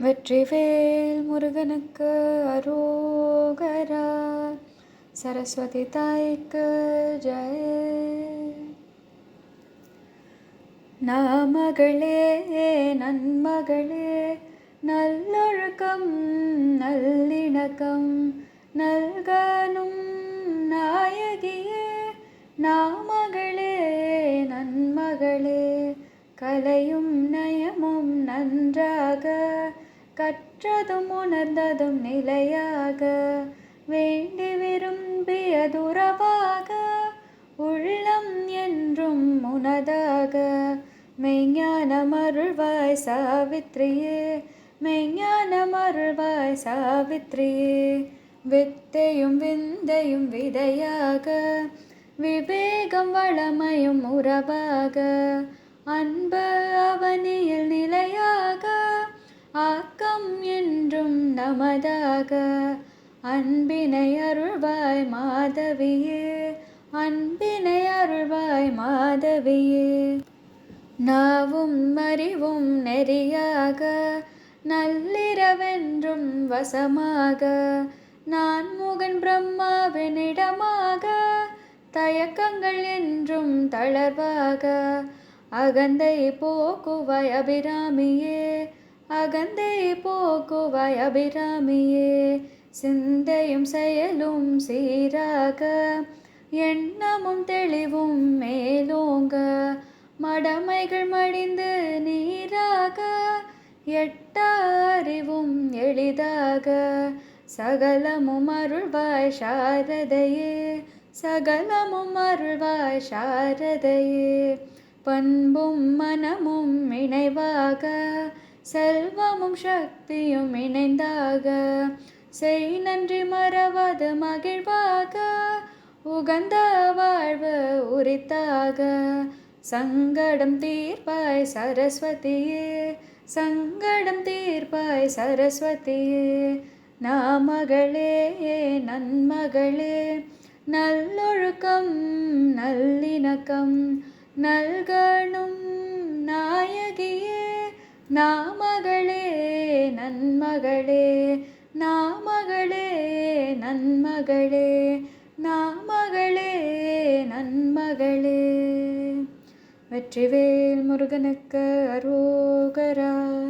வெற்றிவேல் முருகனுக்கு அரோகரா சரஸ்வதி தாய்க்கு ஜெய. நாமகளே நன்மகளே நல்லொழுக்கம் நல்லிணக்கம் நல்கனும் கலையும் நயமும் நன்றாக கற்றதும் உணர்ந்ததும் நிலையாக வேண்டி விரும்பிய துறவாக உள்ளம் என்றும் உனதாக. மெய்ஞானம் அருள்வாய் சாவித்ரியே மெய்ஞானம் அருள்வாய் சாவித்ரியே வித்தையும் விந்தையும் விதையாக விவேகம் வளமையும் உறவாக அன்பு அவனியில் நிலையாக ஆக்கம் என்றும் நமதாக. அன்பினை அருள்வாய் மாதவியே அன்பினை அருள்வாய் மாதவியே. நாவும் அறிவும் நெறியாக நள்ளிரவென்றும் வசமாக. நான் முகன் பிரம்மாவினிடமாக தயக்கங்கள் என்றும் தளர்வாக. அகந்தை போக்குவாய் அபிராமியே. அகந்தை போக்குவாய் அபிராமியே. சிந்தையும் செயலும் சீராக எண்ணமும் தெளிவும் மேலோங்க. மடமைகள் மடிந்து நீராக எட்ட அறிவும் எளிதாக. சகலமும் அருள்வாய் சாரதையே. சகலமும் அருள்வாய் சாரதையே. பண்பும் மனமும் இணைவாக செல்வமும் சக்தியும் இணைந்தாக. செய் நன்றி மறவாது மகிழ்வாக உகந்த வாழ்வு உரித்தாக. சங்கடம் தீர்ப்பாய் சரஸ்வதியே சங்கடம் தீர்ப்பாய் சரஸ்வதியே. நாமகளே நன்மகளே நல்லொழுக்கம் நல்லிணக்கம் நல்கணும் நாயகியே நாமகளே நன்மகளே நாமகளே நன்மகளே நாமகளே நன்மகளே. வெற்றிவேல் முருகனுக்கு அரோகரா.